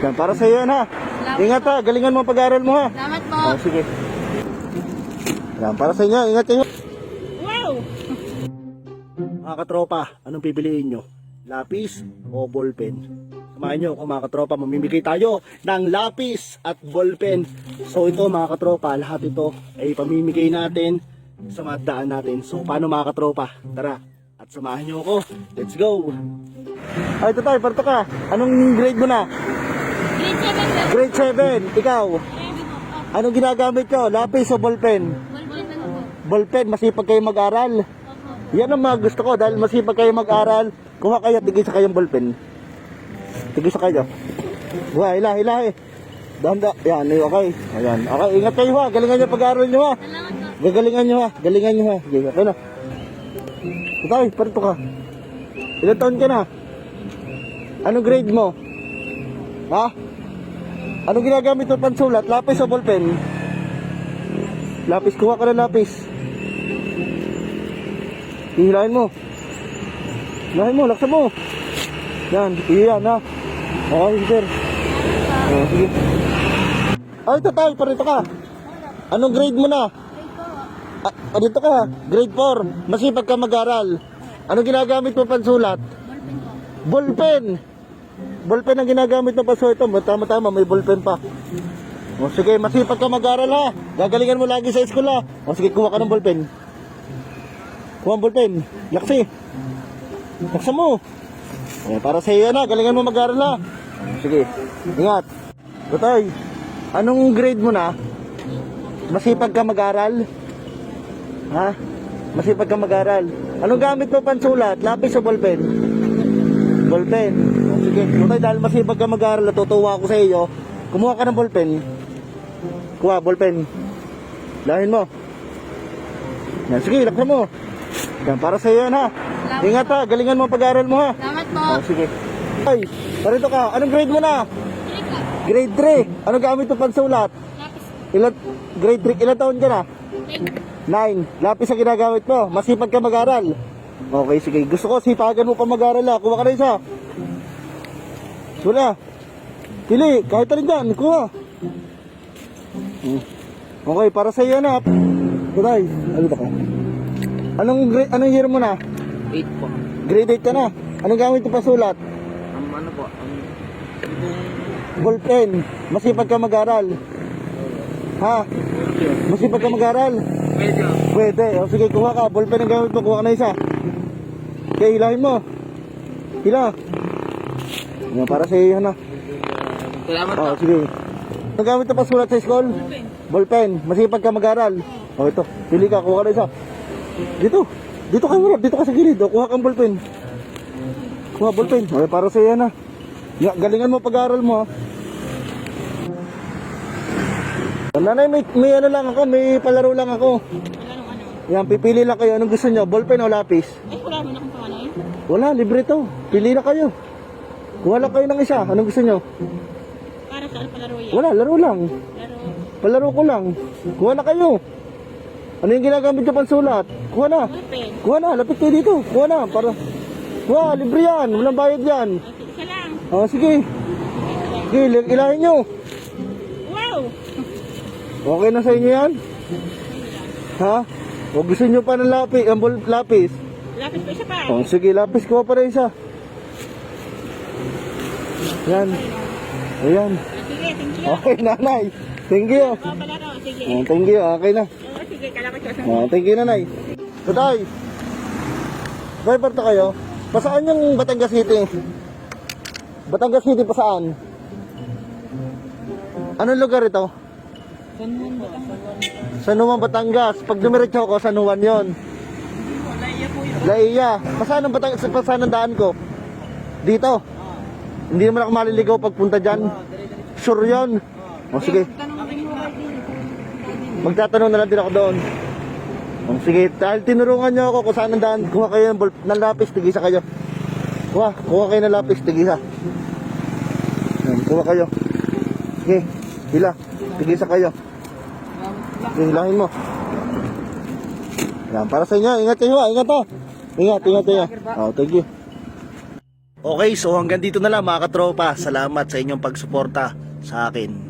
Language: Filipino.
Yan, para sa iyo yan ha. Ingat ha, galingan mo pag-aaral mo ha. Salamat po. Oh, sige. Yan, para sa inyo, ingat kayo. Wow! Mga katropa, anong pipiliin nyo? Lapis o ballpen? Samahan nyo kung mga katropa, mamimigay tayo ng lapis at ballpen. So ito mga katropa, lahat ito ay pamimigay natin sa mga daan natin. So paano mga katropa? Tara, at samahan nyo ako. Let's go! Ay, ito tayo, parto ka. Anong grade mo na? Grade 7 po. Grade 7, ikaw. Anong ginagamit nyo? Lapis o ballpen? Ballpen masipag kayo mag-aral. Yan ang mga gusto ko dahil masipag kayo mag-aral. Kuha kayo, tigil sa kayong ballpen. Tigil sa kayo. Buha, hila, hila eh. Danda, yan, eh, okay. Ayan, okay, ingat kayo ha. Galingan nyo pag-aaral nyo ha. Gagalingan nyo ha. Galingan nyo ha. Sige, okay na. Itay, parito ka. Ilan taon ka na? Anong grade mo? Ha? Anong ginagamit mo pansulat? Lapis o ballpen? Lapis, kuha ka ng lapis. Hihilahin mo. Hihilahin mo, laksa mo. Yan, iyan ha. Okay, sir. Oh, sige. Ay, ito tayo, parito ka. Anong grade mo na? Ah, ah, dito ka, grade 4. Masipag ka mag-aral. Anong ginagamit mo pansulat? Ballpen. Ballpen ang ginagamit mo pansulat. Ito, tama-tama, may ballpen pa. O sige, masipag ka mag-aral ha. Gagalingan mo lagi sa school ha. O sige, kuha ka ng ballpen. Kuha ang ballpen. Laksi. Laksa mo. Ayan, para sa iyo na, galingan mo mag-aral ha. Sige, ingat. Butay, anong grade mo na? Masipag ka mag-aral? Ha? Masipag ka mag-aral. Anong gamit mo pansulat? Lapis o ballpen? Ballpen. Sige, Butay, dahil masipag ka mag-aral, natutuwa ako sa iyo. Kumuha ka ng ballpen. Kuha, ballpen. Lahin mo. Yan, sige, laksa mo. Yan, para sa iyo yan ha. Ingat ha, galingan mo pag-aaral mo ha. Salamat po. Oh, sige. Ay, parito ka. Anong grade mo na? Grade po. Grade 3. Anong gamit mo pansulat? Lapis. Ilan, grade 3, ilan taon ka na? Grade. 9. Lapis ang ginagamit mo. Masipag ka mag-aral. Okay, sige. Gusto ko, sipagan mo pa mag-aral ha. Kuha ka na isa. Wala. Pili, kahit alin dyan. Kuha. Hmm. Okay, para sa iyo na. Kuday, ba ka? Anong, grade, anong year mo na? 8 po. Grade 8 ka na. Anong gamit mo pansulat? Ang ano po, ang Ballpen. Masipag ka mag-aral. Ha? Masipag ka mag-aral? medyo. Pwede. O sige, kuha ka. Ballpen ang gamit mo. Kuha ka na isa. Okay, hilahin mo. Hila. Yan, para sa iyo na. Salamat po. O, sige. Ang gamit mo pa sulat sa school? Ballpen. Masipag ka mag-aral. O, ito. Pili ka. Kuha ka na isa. Dito. Dito ka muna. Dito ka sa gilid. O, kuha kang ballpen. Kuha ballpen. O, para sa iyo na. Ya, galingan mo pag-aaral mo ha. Nanay, may, may ano lang ako, may palaro lang ako. Yan, pipili lang kayo. Anong gusto nyo? Ballpen o lapis? Ay, wala mo na kung paano yun. Wala, libre to. Pili na kayo. Kuha lang kayo ng isa. Anong gusto nyo? Para saan palaro yan? Wala, laro lang. Laro. Palaro ko lang. Kuha na kayo. Ano yung ginagamit nyo pansulat? Kuha na. Ballpen. Kuha na, lapit kayo dito. Kuha na, para... Kuha, libre yan. Walang bayad yan. Isa lang. O, sige. Sige, il- ilahin nyo. Wow! Okay na sa inyo yan? Ha? O gusto nyo pa ng lapis, ang lapis? Lapis pa isa pa. O, sige, lapis ko pa rin isa. Yan. Ayan. Sige, thank you. Okay, nanay. Thank you. Oh, palaro. Sige. Oh, thank you. Okay na. Oo, sige. Kala ko siya Oh, thank you, nanay. Tatay. Driver to kayo. Pasaan yung Batangas City? Batangas City pa saan? Anong lugar ito? San Juan, Batangas. Pag dumiretso ako, San Juan yun. Laiya. Pasaan ang Batangas? Pasaan ang daan ko? Dito. Hindi naman ako maliligaw pagpunta dyan. Sure yun. O sige. Magtatanong na lang din ako doon. O sige, dahil tinurungan nyo ako kung saan ang daan, kuha kayo ng, ball, ng lapis, tigisa kayo. Kuha, kuha kayo ng lapis, tigisa. Yan, kuha kayo. Sige, hila, tigisa kayo. Sige, hilahin mo. Yan, para sa inyo, ingat kayo ha, ingat ha. Ingat, ingat kayo. Oh, thank you. Okay, so hanggang dito na lang mga katropa. Salamat sa inyong pagsuporta sa akin.